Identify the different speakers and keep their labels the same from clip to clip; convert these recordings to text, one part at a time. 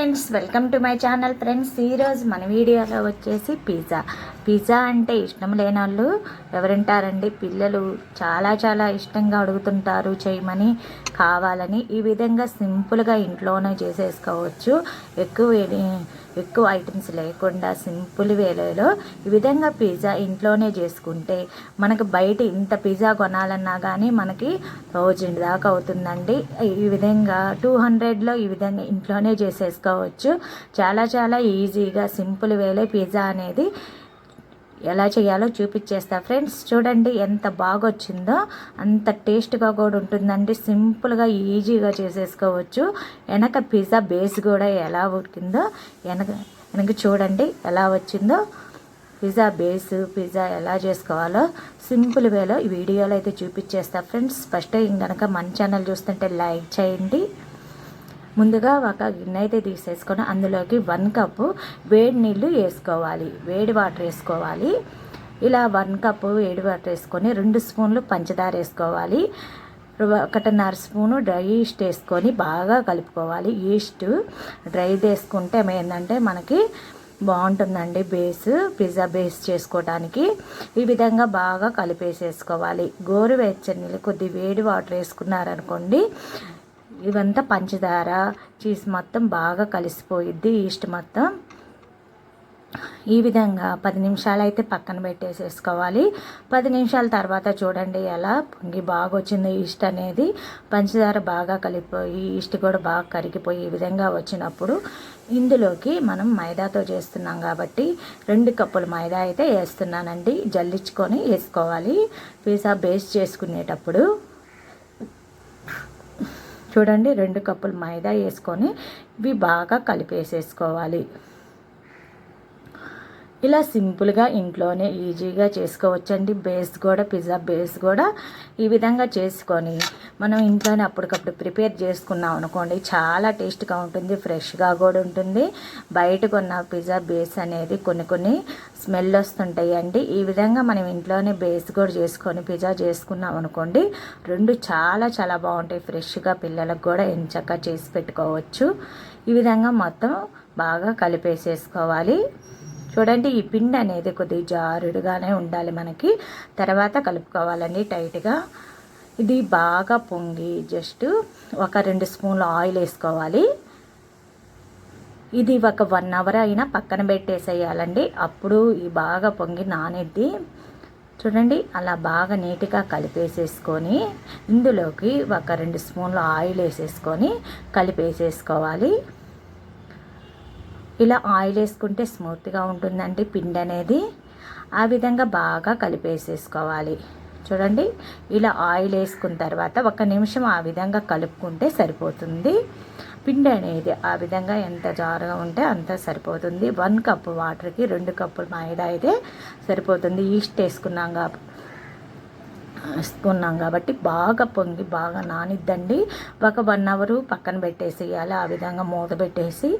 Speaker 1: Friends welcome to my channel friends. ఈరోజు మన వీడియోలో వచ్చేసి పిజ్జా. పిజ్జా అంటే ఇష్టం లేని వాళ్ళు ఎవరుంటారండి? పిల్లలు చాలా చాలా ఇష్టంగా అడుగుతుంటారు చేయమని కావాలని. ఈ విధంగా సింపుల్గా ఇంట్లోనే చేసేసుకోవచ్చు. ఎక్కువ ఎక్కువ ఐటమ్స్ లేకుండా సింపుల్ వేలలో ఈ విధంగా పిజ్జా ఇంట్లోనే చేసుకుంటే మనకు బయట ఇంత పిజ్జా కొనాలన్నా కానీ మనకి థౌజండ్ దాకా అవుతుందండి. ఈ విధంగా టూ హండ్రెడ్లో ఈ విధంగా ఇంట్లోనే చేసేసుకోవచ్చు. చాలా చాలా ఈజీగా సింపుల్ వేలో పిజ్జా అనేది ఎలా చేయాలో చూపించేస్తా ఫ్రెండ్స్ చూడండి ఎంత బాగా వచ్చిందో అంత టేస్ట్గా కూడా ఉంటుందండి. సింపుల్గా ఈజీగా చేసేసుకోవచ్చు. వెనక పిజ్జా బేస్ కూడా ఎలా ఉడికిందో వెనక వెనక చూడండి ఎలా వచ్చిందో. పిజ్జా బేస్ పిజ్జా ఎలా చేసుకోవాలో సింపుల్ వేలో ఈ వీడియోలో అయితే చూపించేస్తా ఫ్రెండ్స్ ఫస్ట్ ఇంకనక మన ఛానల్ చూస్తుంటే లైక్ చేయండి. ముందుగా ఒక గిన్నె అయితే తీసేసుకొని అందులోకి వన్ కప్పు వేడి నీళ్ళు వేసుకోవాలి. వేడి వాటర్ వేసుకోవాలి. ఇలా వన్ కప్పు వేడి వాటర్ వేసుకొని రెండు స్పూన్లు పంచదార వేసుకోవాలి. ఒకటిన్నర స్పూను డ్రై ఈస్ట్ వేసుకొని బాగా కలుపుకోవాలి. ఈస్ట్ డ్రై వేసుకుంటే ఏంటంటే మనకి బాగుంటుందండి బేస్ పిజ్జా బేస్ చేసుకోవడానికి ఈ విధంగా బాగా కలిపేసేసుకోవాలి. గోరువెచ్చని కొద్ది వేడి వాటర్ వేసుకున్నారనుకోండి ఇవంతా పంచదార చీజ్ మొత్తం బాగా కలిసిపోయిద్ది ఈస్ట్ మొత్తం. ఈ విధంగా పది నిమిషాలు అయితే పక్కన పెట్టేసేసుకోవాలి. పది నిమిషాల తర్వాత చూడండి ఎలా పొంగి బాగా వచ్చింది ఈస్ట్ అనేది. పంచదార బాగా కలిపిపోయి ఈస్ట్ కూడా బాగా కరిగిపోయి ఈ విధంగా వచ్చినప్పుడు ఇందులోకి మనం మైదాతో చేస్తున్నాం కాబట్టి రెండు కప్పులు మైదా అయితే వేస్తున్నానండి. జల్లించుకొని వేసుకోవాలి. పిజ్జా బేస్ చేసుకునేటప్పుడు చూడండి రెండు కప్పులు మైదా వేసుకొని ఇవి బాగా కలిపేసేసుకోవాలి. ఇలా సింపుల్గా ఇంట్లోనే ఈజీగా చేసుకోవచ్చండి. బేస్ కూడా పిజ్జా బేస్ కూడా ఈ విధంగా చేసుకొని మనం ఇంట్లోనే అప్పటికప్పుడు ప్రిపేర్ చేసుకున్నాం అనుకోండి చాలా టేస్ట్గా ఉంటుంది ఫ్రెష్గా కూడా ఉంటుంది. బయట కొన్న పిజ్జా బేస్ అనేది కొన్ని కొన్ని స్మెల్ వస్తుంటాయి అండి ఈ విధంగా మనం ఇంట్లోనే బేస్ కూడా చేసుకొని పిజ్జా చేసుకున్నాం అనుకోండి రెండు చాలా చాలా బాగుంటాయి. ఫ్రెష్గా పిల్లలకు కూడా ఎంచక్క చేసి పెట్టుకోవచ్చు. ఈ విధంగా మొత్తం బాగా కలిపేసేసుకోవాలి. చూడండి ఈ పిండి అనేది కొద్దిగా జారుడుగానే ఉండాలి మనకి. తర్వాత కలుపుకోవాలండి టైట్గా. ఇది బాగా పొంగి జస్ట్ ఒక రెండు స్పూన్లు ఆయిల్ వేసుకోవాలి. ఇది ఒక వన్ అవర్ అయినా పక్కన పెట్టేసేయాలండి. అప్పుడు ఈ బాగా పొంగి నానిద్ది. చూడండి అలా బాగా నీట్గా కలిపేసేసుకొని ఇందులోకి ఒక రెండు స్పూన్లు ఆయిల్ వేసేసుకొని కలిపేసేసుకోవాలి. ఇలా ఆయిల్ వేసుకుంటే స్మూత్గా ఉంటుందండి పిండి అనేది. ఆ విధంగా బాగా కలిపేసేసుకోవాలి. చూడండి ఇలా ఆయిల్ వేసుకున్న తర్వాత ఒక నిమిషం ఆ విధంగా కలుపుకుంటే సరిపోతుంది. పిండి అనేది ఆ విధంగా ఎంత జారుగా ఉంటే అంత సరిపోతుంది. వన్ కప్పు వాటర్కి రెండు కప్పులు మైదా అయితే సరిపోతుంది. ఈస్ట్ వేసుకున్నాం కాబట్టి ఇస్తున్నాం కాబట్టి బాగా పొంగి బాగా నానిద్దండి. ఒక వన్ అవరు పక్కన పెట్టేసేయాలి. ఆ విధంగా మూత పెట్టేసి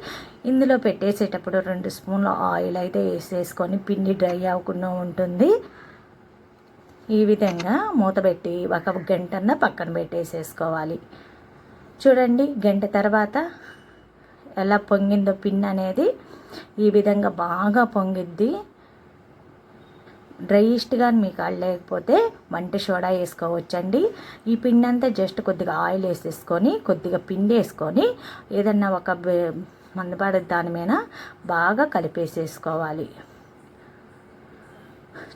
Speaker 1: ఇందులో పెట్టేసేటప్పుడు రెండు స్పూన్ల ఆయిల్ అయితే వేసేసుకొని పిండి డ్రై అవ్వకుండా ఉంటుంది. ఈ విధంగా మూత పెట్టి ఒక గంటన్న పక్కన పెట్టేసేసుకోవాలి. చూడండి గంట తర్వాత ఎలా పొంగిందో పిండి అనేది ఈ విధంగా బాగా పొంగిద్ది. డ్రై ఈస్ట్గా మీకు లేకపోతే వంట సోడా వేసుకోవచ్చండి. ఈ పిండి అంతా జస్ట్ కొద్దిగా ఆయిల్ వేసేసుకొని కొద్దిగా పిండి వేసుకొని ఏదన్నా ఒక మందపాడ దాని మీద బాగా కలిపేసేసుకోవాలి.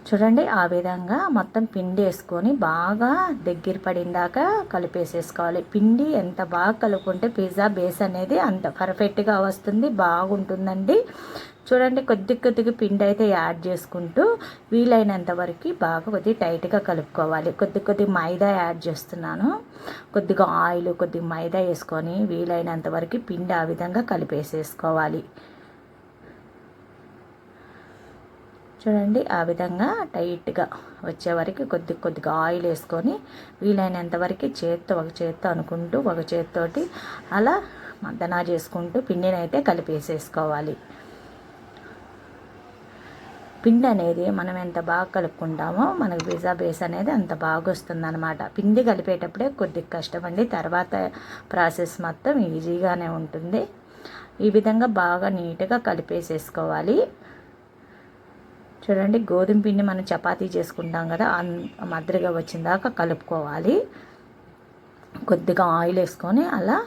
Speaker 1: చూడండి ఆ విధంగా మొత్తం పిండి వేసుకొని బాగా దగ్గర పడిందాక కలిపేసేసుకోవాలి. పిండి ఎంత బాగా కలుపుకుంటే పిజ్జా బేస్ అనేది అంత పర్ఫెక్ట్గా వస్తుంది బాగుంటుందండి. చూడండి కొద్ది కొద్దిగా పిండి అయితే యాడ్ చేసుకుంటూ వీలైనంత వరకు బాగా కొద్దిగా టైట్గా కలుపుకోవాలి. కొద్ది కొద్ది మైదా యాడ్ చేస్తున్నాను. కొద్దిగా ఆయిల్ కొద్దిగా మైదా వేసుకొని వీలైనంత వరకు పిండి ఆ విధంగా కలిపేసేసుకోవాలి. చూడండి ఆ విధంగా టైట్గా వచ్చే వరకు కొద్ది కొద్దిగా ఆయిల్ వేసుకొని వీలైనంత వరకు చేత్తో ఒక చేత్తో అనుకుంటూ ఒక చేత్తోటి అలా మద్దనా చేసుకుంటూ పిండిని అయితే కలిపేసేసుకోవాలి. పిండి అనేది మనం ఎంత బాగా కలుపుకుంటామో మనకు పిజ్జా బేస్ అనేది అంత బాగా వస్తుంది అనమాట పిండి కలిపేటప్పుడే కొద్దిగా కష్టమండి. తర్వాత ప్రాసెస్ మొత్తం ఈజీగానే ఉంటుంది. ఈ విధంగా బాగా నీట్గా కలిపేసేసుకోవాలి. చూడండి గోధుమ పిండి మనం చపాతీ చేసుకుంటాం కదా ఆ వచ్చిన దాకా కలుపుకోవాలి. కొద్దిగా ఆయిల్ వేసుకొని అలా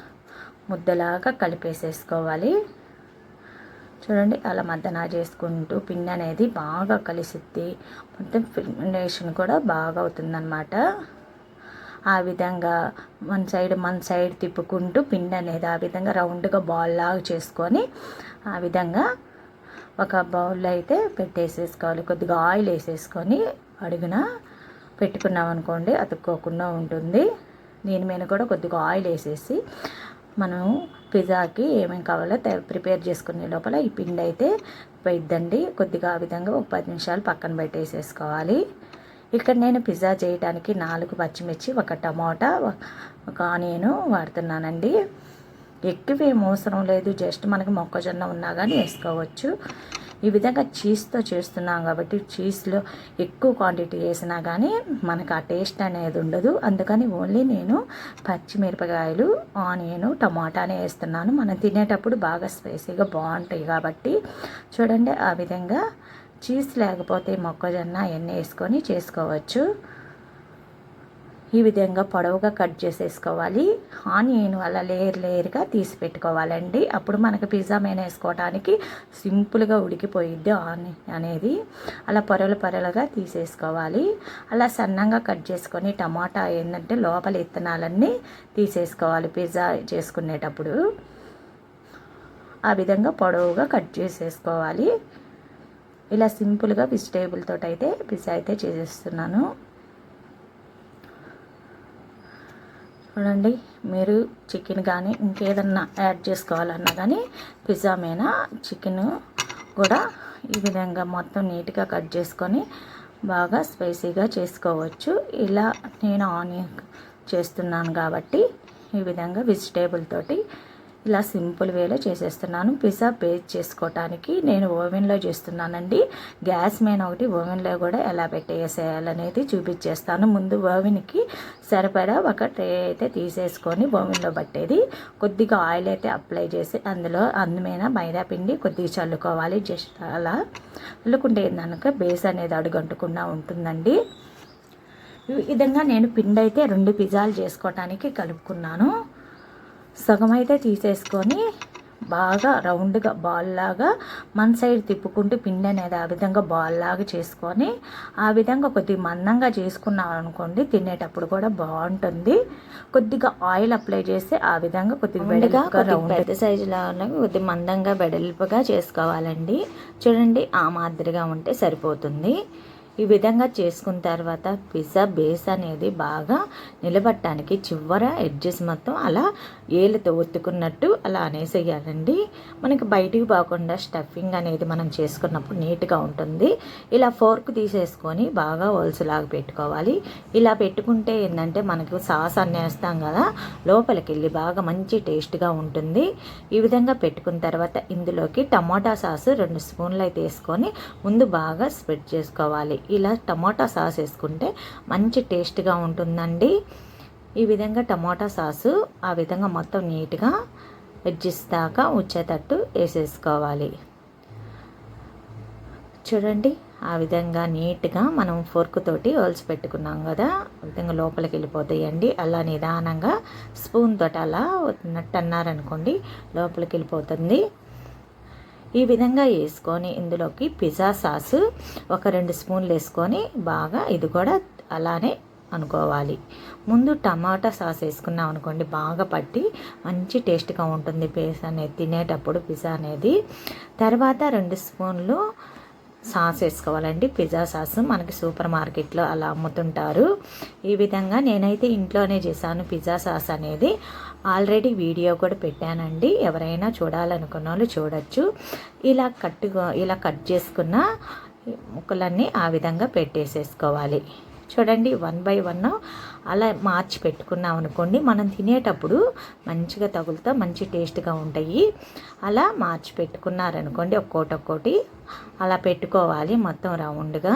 Speaker 1: ముద్దలాగా కలిపేసేసుకోవాలి. చూడండి అలా మద్దన చేసుకుంటూ పిండి అనేది బాగా కలిసిద్ది. మొత్తం ఫిల్మినేషన్ కూడా బాగా అవుతుందన్నమాట. ఆ విధంగా మన సైడ్ మన సైడ్ తిప్పుకుంటూ పిండి అనేది ఆ విధంగా రౌండ్గా బాల్ లాగా చేసుకొని ఆ విధంగా ఒక బౌల్లో అయితే పెట్టేసేసుకోవాలి. కొద్దిగా ఆయిల్ వేసేసుకొని అడుగున పెట్టుకున్నాం అనుకోండి అతుక్కోకుండా ఉంటుంది. దీని మీద కూడా కొద్దిగా ఆయిల్ వేసేసి మనం పిజ్జాకి ఏమేమి కావాలో ప్రిపేర్ చేసుకునే లోపల ఈ పిండి అయితే పెద్దండి కొద్దిగా ఆ విధంగా ఒక పది నిమిషాలు పక్కన పెట్టేసేసుకోవాలి. ఇక్కడ నేను పిజ్జా చేయడానికి నాలుగు పచ్చిమిర్చి ఒక టమాటా ఒక ఆనియన్ వాడుతున్నానండి. ఎక్కువ ఏం అవసరం లేదు. జస్ట్ మనకి మొక్కజొన్న ఉన్నా కానీ వేసుకోవచ్చు. ఈ విధంగా చీజ్తో చేస్తున్నాం కాబట్టి చీజ్లో ఎక్కువ క్వాంటిటీ వేసినా కానీ మనకు ఆ టేస్ట్ అనేది ఉండదు. అందుకని ఓన్లీ నేను పచ్చిమిరపకాయలు ఆనియన్ టమాటానే వేస్తున్నాను. మనం తినేటప్పుడు బాగా స్పైసీగా బాగుంటాయి కాబట్టి చూడండి ఆ విధంగా చీజ్ లేకపోతే మొక్కజొన్న అవన్నీ వేసుకొని చేసుకోవచ్చు. ఈ విధంగా పొడవుగా కట్ చేసేసుకోవాలి. ఆనియన్ అలా లేయర్ లేయర్గా తీసి పెట్టుకోవాలండి అప్పుడు మనకి పిజ్జా మెయిన్ వేసుకోవడానికి సింపుల్గా ఉడికిపోయిద్ది ఆని అనేది. అలా పొరలు పొరలుగా తీసేసుకోవాలి. అలా సన్నంగా కట్ చేసుకొని టమాటా ఏంటంటే లోపల ఇత్తనాలన్నీ తీసేసుకోవాలి పిజ్జా చేసుకునేటప్పుడు. ఆ విధంగా పొడవుగా కట్ చేసేసుకోవాలి. ఇలా సింపుల్గా వెజిటేబుల్ తోటి అయితే పిజ్జా అయితే చేసేస్తున్నాను. చూడండి మీరు చికెన్ కానీ ఇంకేదన్నా యాడ్ చేసుకోవాలన్నా కానీ పిజ్జా మీద చికెన్ కూడా ఈ విధంగా మొత్తం నీట్గా కట్ చేసుకొని బాగా స్పైసీగా చేసుకోవచ్చు. ఇలా నేను ఆనియన్ చేస్తున్నాను కాబట్టి ఈ విధంగా వెజిటేబుల్ తోటి ఇలా సింపుల్ వేలో చేసేస్తున్నాను. పిజ్జా బేక్ చేసుకోవటానికి నేను ఓవెన్లో చేస్తున్నానండి. గ్యాస్ మెయిన్ ఒకటి ఓవెన్లో కూడా ఎలా పెట్టేసేయాలనేది చూపించేస్తాను. ముందు ఓవెన్కి సరిపడా ఒక ట్రే అయితే తీసేసుకొని ఓవెన్లో పట్టేది. కొద్దిగా ఆయిల్ అయితే అప్లై చేసి అందులో అందమైన మైదా పిండి కొద్దిగా చల్లుకోవాలి. జస్ట్ అలా చల్లుకుంటే కనుక బేస్ అనేది అడుగంటకుండా ఉంటుందండి. ఈ విధంగా నేను పిండి అయితే రెండు పిజ్జాలు చేసుకోవటానికి కలుపుకున్నాను. సగం అయితే తీసేసుకొని బాగా రౌండ్గా బాల్ లాగా మన సైడ్ తిప్పుకుంటూ పిండి అనేది ఆ విధంగా బాల్ లాగా చేసుకొని ఆ విధంగా కొద్దిగా మందంగా చేసుకున్నాం అనుకోండి తినేటప్పుడు కూడా బాగుంటుంది. కొద్దిగా ఆయిల్ అప్లై చేస్తే ఆ విధంగా కొద్దిగా రౌండ్ పెద్ద సైజులో కొద్దిగా మందంగా వెడల్పుగా చేసుకోవాలండి. చూడండి ఆ మాదిరిగా ఉంటే సరిపోతుంది. ఈ విధంగా చేసుకున్న తర్వాత పిజ్జా బేస్ అనేది బాగా నిలబట్టడానికి చివర ఎడ్జెస్ మొత్తం అలా ఏలతో ఒత్తుకున్నట్టు అలా అనేసేయాలండి. మనకి బయటికి పోకుండా స్టఫింగ్ అనేది మనం చేసుకున్నప్పుడు నీట్గా ఉంటుంది. ఇలా ఫోర్క్ తీసేసుకొని బాగా లాగా పెట్టుకోవాలి. ఇలా పెట్టుకుంటే ఏంటంటే మనకు సాస్ అన్నీ వేస్తాం కదా లోపలికి వెళ్ళి బాగా మంచి టేస్ట్గా ఉంటుంది. ఈ విధంగా పెట్టుకున్న తర్వాత ఇందులోకి టమాటా సాస్ రెండు స్పూన్లు అయితే వేసుకొని ముందు బాగా స్ప్రెడ్ చేసుకోవాలి. ఇలా టమాటా సాస్ వేసుకుంటే మంచి టేస్ట్గా ఉంటుందండి. ఈ విధంగా టమాటా సాసు ఆ విధంగా మొత్తం నీట్గా ఎడ్జిస్ దాకా వచ్చేటట్టు వేసేసుకోవాలి. చూడండి ఆ విధంగా నీట్గా మనం ఫోర్క్ తోటి ఒలిచి పెట్టుకున్నాం కదా ఆ విధంగా లోపలికి వెళ్ళిపోతాయండి. అలా నిదానంగా స్పూన్ తోటి అలా నట్టు అన్నారనుకోండి లోపలికి వెళ్ళిపోతుంది. ఈ విధంగా వేసుకొని ఇందులోకి పిజ్జా సాసు ఒక రెండు స్పూన్లు వేసుకొని బాగా ఇది కూడా అలానే అనుకోవాలి. ముందు టమాటా సాస్ వేసుకున్నాం అనుకోండి బాగా పట్టి మంచి టేస్ట్గా ఉంటుంది పేస్ అనేది తినేటప్పుడు పిజ్జా అనేది. తర్వాత రెండు స్పూన్లు సాస్ వేసుకోవాలండి. పిజ్జా సాస్ మనకి సూపర్ మార్కెట్లో అలా అమ్ముతుంటారు. ఈ విధంగా నేనైతే ఇంట్లోనే చేశాను పిజ్జా సాస్ అనేది. ఆల్రెడీ వీడియో కూడా పెట్టానండి. ఎవరైనా చూడాలనుకున్న వాళ్ళు చూడొచ్చు. ఇలా కట్టు ఇలా కట్ చేసుకున్న ముక్కలన్నీ ఆ విధంగా పెట్టేసేసుకోవాలి. చూడండి వన్ బై వన్ అలా మార్చి పెట్టుకున్నాం అనుకోండి మనం తినేటప్పుడు మంచిగా తగులుతా మంచి టేస్ట్గా ఉంటాయి. అలా మార్చి పెట్టుకున్నారనుకోండి ఒక్కోటి ఒక్కోటి అలా పెట్టుకోవాలి మొత్తం రౌండ్గా.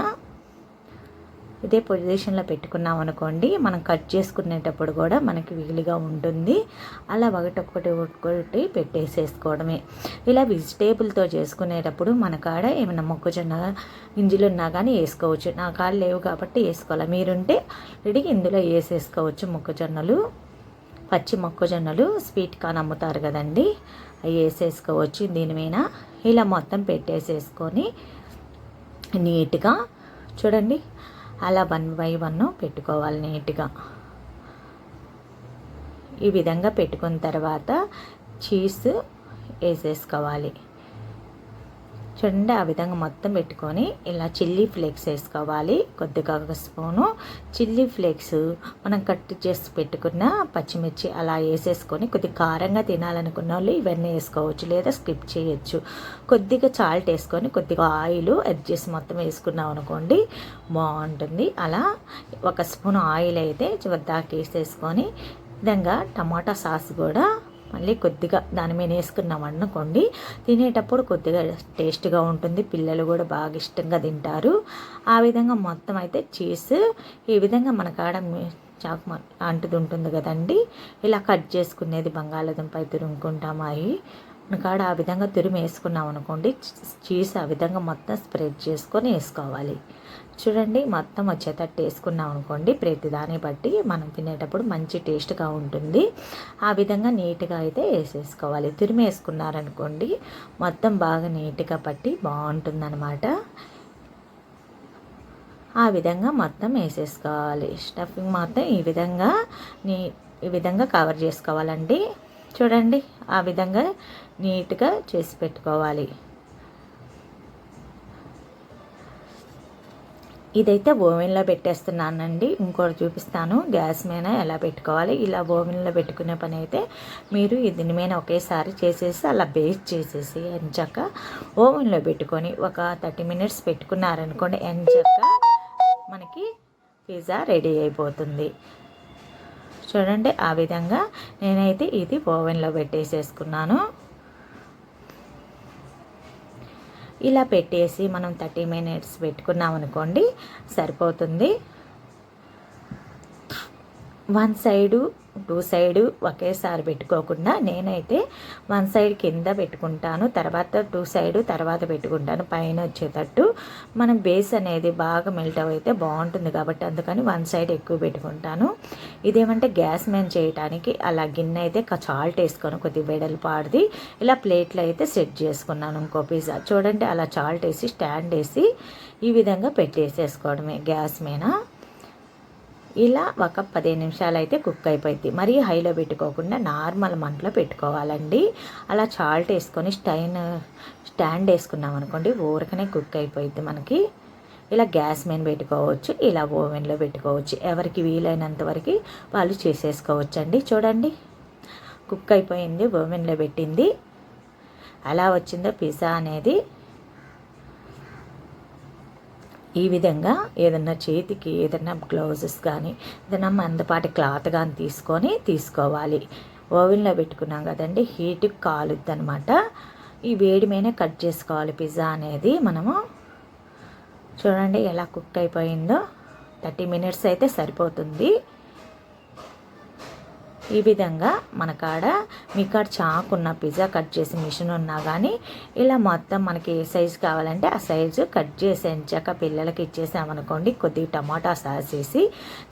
Speaker 1: ఇదే పొజిషన్లో పెట్టుకున్నాం అనుకోండి మనం కట్ చేసుకునేటప్పుడు కూడా మనకి వీలుగా ఉంటుంది. అలా ఒకటొక్కటి ఒక్కొక్కటి పెట్టేసేసుకోవడమే. ఇలా వెజిటేబుల్తో చేసుకునేటప్పుడు మన కాడ ఏమైనా మొక్కజొన్న గింజలు ఉన్నా కానీ వేసుకోవచ్చు. నా కాడ లేవు కాబట్టి వేసుకోవాలి. మీరుంటే రెడీ ఇందులో వేసేసుకోవచ్చు మొక్కజొన్నలు. పచ్చి మొక్కజొన్నలు స్వీట్ కార్న్ అమ్ముతారు కదండి. అవి వేసేసుకోవచ్చు. దీని మీద ఇలా మొత్తం పెట్టేసేసుకొని నీట్గా చూడండి. అలా వన్ బై వన్ పెట్టుకోవాలి నీట్గా. ఈ విధంగా పెట్టుకున్న తర్వాత చీజ్ వేసేసుకోవాలి. చూడండి ఆ విధంగా మొత్తం పెట్టుకొని ఇలా చిల్లీ ఫ్లేక్స్ వేసుకోవాలి. కొద్దిగా ఒక స్పూను చిల్లీ ఫ్లేక్స్ మనం కట్ చేసి పెట్టుకున్న పచ్చిమిర్చి అలా వేసేసుకొని కొద్దిగా కారంగా తినాలనుకున్న వాళ్ళు ఇవన్నీ వేసుకోవచ్చు లేదా స్కిప్ చేయొచ్చు. కొద్దిగా చాల్ట్ వేసుకొని కొద్దిగా ఆయిల్ అడ్జస్ట్ మొత్తం వేసుకున్నాం అనుకోండి బాగుంటుంది. అలా ఒక స్పూన్ ఆయిల్ అయితే దాకా వేసేసుకొని విధంగా టమాటా సాస్ కూడా మళ్ళీ కొద్దిగా దాని మీద వేసుకున్నాం అనుకోండి. తినేటప్పుడు కొద్దిగా టేస్ట్గా ఉంటుంది. పిల్లలు కూడా బాగా ఇష్టంగా తింటారు. ఆ విధంగా మొత్తం అయితే చీజ్ ఈ విధంగా మన కాడ చాకు అంటుది ఉంటుంది కదండి. ఇలా కట్ చేసుకునేది బంగాళాదుంప తురుముకుంటాం అవి మన కాడ ఆ విధంగా తురిమి వేసుకున్నాం అనుకోండి. చీజ్ ఆ విధంగా మొత్తం స్ప్రెడ్ చేసుకొని వేసుకోవాలి. చూడండి మొత్తం వచ్చేటట్టు వేసుకున్నాం అనుకోండి. ప్రతి దాన్ని బట్టి మనం తినేటప్పుడు మంచి టేస్ట్గా ఉంటుంది. ఆ విధంగా నీట్గా అయితే వేసేసుకోవాలి. తురిమి వేసుకున్నారనుకోండి మొత్తం బాగా నీట్గా పట్టి బాగుంటుందన్నమాట. ఆ విధంగా మొత్తం వేసేసుకోవాలి. స్టఫింగ్ మొత్తం ఈ విధంగా నీ ఈ విధంగా కవర్ చేసుకోవాలండి. చూడండి ఆ విధంగా నీట్గా చేసి పెట్టుకోవాలి. ఇదైతే ఓవెన్లో పెట్టేస్తున్నానండి. ఇంకోటి చూపిస్తాను. గ్యాస్ మీద ఎలా పెట్టుకోవాలి? ఇలా ఓవెన్లో పెట్టుకునే పని అయితే మీరు దీని మీద ఒకేసారి చేసేసి అలా బేస్ చేసేసి ఎంచక్క ఓవెన్లో పెట్టుకొని ఒక థర్టీ మినిట్స్ పెట్టుకున్నారనుకోండి ఎంచక్క మనకి పిజ్జా రెడీ అయిపోతుంది. చూడండి ఆ విధంగా నేనైతే ఇది ఓవెన్లో పెట్టేసేసుకున్నాను. ఇలా పెట్టేసి మనం థర్టీ మినిట్స్ పెట్టుకున్నాం అనుకోండి సరిపోతుంది. వన్ సైడు టూ సైడు ఒకేసారి పెట్టుకోకుండా నేనైతే వన్ సైడ్ కింద పెట్టుకుంటాను. తర్వాత టూ సైడు తర్వాత పెట్టుకుంటాను. పైన వచ్చేటట్టు మనం బేస్ అనేది బాగా మెల్ట్ అయితే బాగుంటుంది కాబట్టి అందుకని వన్ సైడ్ ఎక్కువ పెట్టుకుంటాను. ఇదేమంటే గ్యాస్ మీద చేయడానికి అలా గిన్నె అయితే చాల్ట్ వేసుకొని కొద్దిగా వెడల్పాడిది ఇలా ప్లేట్లో అయితే సెట్ చేసుకున్నాను ఇంకో పిజ్జా. చూడండి అలా చాల్ట్ వేసి స్టాండ్ వేసి ఈ విధంగా పెట్టేసేసుకోవడమే గ్యాస్ మీద. ఇలా ఒక పదిహేను నిమిషాలు అయితే కుక్ అయిపోయింది. మరీ హైలో పెట్టుకోకుండా నార్మల్ మంటలో పెట్టుకోవాలండి. అలా చాల్ట్ వేసుకొని స్టైన్ స్టాండ్ వేసుకున్నాం అనుకోండి ఊరకనే కుక్ అయిపోయింది మనకి. ఇలా గ్యాస్ మీద పెట్టుకోవచ్చు ఇలా ఓవెన్లో పెట్టుకోవచ్చు. ఎవరికి వీలైనంత వరకు వాళ్ళు చేసేసుకోవచ్చు అండి చూడండి కుక్ అయిపోయింది ఓవెన్లో పెట్టింది. అలా వచ్చిందో పిజ్జా అనేది ఈ విధంగా ఏదన్నా చేతికి ఏదన్నా గ్లౌజెస్ కానీ ఏదన్నా మందపాటి క్లాత్ కానీ తీసుకొని తీసుకోవాలి. ఓవెన్లో పెట్టుకున్నాం కదండి హీట్ కాలుద్ది అనమాట ఈ వేడి మీద కట్ చేసుకోవాలి పిజ్జా అనేది మనము. చూడండి ఎలా కుక్ అయిపోయిందో. థర్టీ మినిట్స్ అయితే సరిపోతుంది. ఈ విధంగా మన కాడ మీ కాడ చాకున్న పిజ్జా కట్ చేసే మిషన్ ఉన్నా కానీ ఇలా మొత్తం మనకి ఏ సైజు కావాలంటే ఆ సైజు కట్ చేసి ఎంచాక పిల్లలకి ఇచ్చేసామనుకోండి కొద్దిగా టమాటా సాస్ వేసి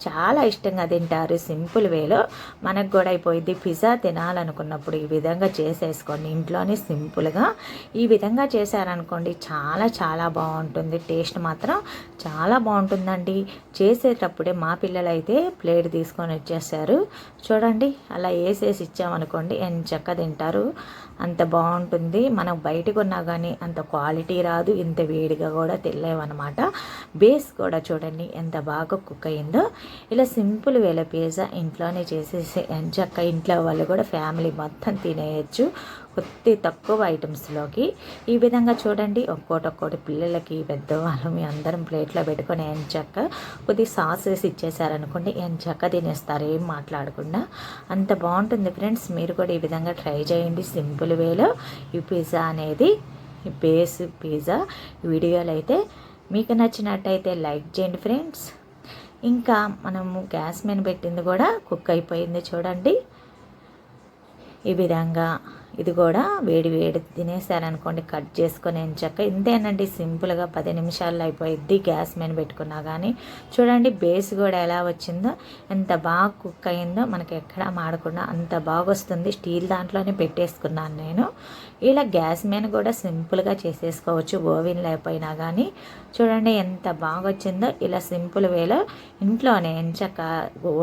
Speaker 1: చాలా ఇష్టంగా తింటారు. సింపుల్ వేలో మనకు కూడా అయిపోయింది పిజ్జా తినాలనుకున్నప్పుడు ఈ విధంగా చేసేసుకోండి. ఇంట్లోనే సింపుల్గా ఈ విధంగా చేశారనుకోండి చాలా చాలా బాగుంటుంది. టేస్ట్ మాత్రం చాలా బాగుంటుందండి. చేసేటప్పుడే మా పిల్లలు అయితే ప్లేట్ తీసుకొని వచ్చేసారు. చూడండి అలా వేసేసి ఇచ్చామనుకోండి ఎంత చక్క తింటారు? అంత బాగుంటుంది. మనం బయట కొన్నా కానీ అంత క్వాలిటీ రాదు ఇంత వేడిగా కూడా తెలియవన్నమాట బేస్ కూడా చూడండి ఎంత బాగా కుక్ అయిందో. ఇలా సింపుల్ వేల పిజ్జా ఇంట్లోనే చేసేసి చక్క ఇంట్లో వాళ్ళు కూడా ఫ్యామిలీ మొత్తం తినేయచ్చు. కొద్ది తక్కువ ఐటమ్స్లోకి. ఈ విధంగా చూడండి ఒక్కోటి ఒక్కోటి పిల్లలకి పెద్దవాళ్ళు మీ అందరం ప్లేట్లో పెట్టుకొని చక్క కొద్ది సాస్ వేసి ఇచ్చేసారనుకోండి చక్క తినేస్తారు ఏం మాట్లాడకుండా. అంత బాగుంటుంది ఫ్రెండ్స్ మీరు కూడా ఈ విధంగా ట్రై చేయండి. సింపుల్ వేలో ఈ పిజ్జా అనేది ఈ బేస్ పిజ్జా. వీడియోలు అయితే మీకు నచ్చినట్టయితే లైక్ చేయండి ఫ్రెండ్స్. ఇంకా మనము గ్యాస్ మీద పెట్టింది కూడా కుక్ అయిపోయింది చూడండి. ఈ విధంగా ఇది కూడా వేడి వేడి తినేసారనుకోండి కట్ చేసుకొని ఎంచక్క. ఇంతేనండి సింపుల్గా పది నిమిషాల్లో అయిపోయిద్ది గ్యాస్ మీద పెట్టుకున్నా కానీ చూడండి బేస్ కూడా ఎలా వచ్చిందో ఎంత బాగా కుక్ అయిందో మనకి ఎక్కడా మాడకుండా అంత బాగా వస్తుంది స్టీల్ దాంట్లోనే పెట్టేసుకున్నాను నేను. ఇలా గ్యాస్ మీద కూడా సింపుల్గా చేసేసుకోవచ్చు ఓవెన్ లేకపోయినా కానీ చూడండి ఎంత బాగా వచ్చిందో ఇలా సింపుల్ వేలో ఇంట్లోనే ఎంచక్క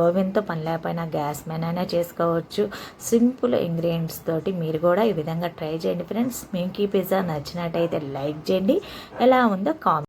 Speaker 1: ఓవెన్తో పని లేకపోయినా గ్యాస్ మీదైనా చేసుకోవచ్చు. సింపుల్ ఇంగ్రీడియంట్స్ తోటి మీరు కూడా ఈ విధంగా ట్రై చేయండి ఫ్రెండ్స్. మీకు ఈ పిజ్జా నచ్చినట్టయితే లైక్ చేయండి. ఎలా ఉందో కామెంట్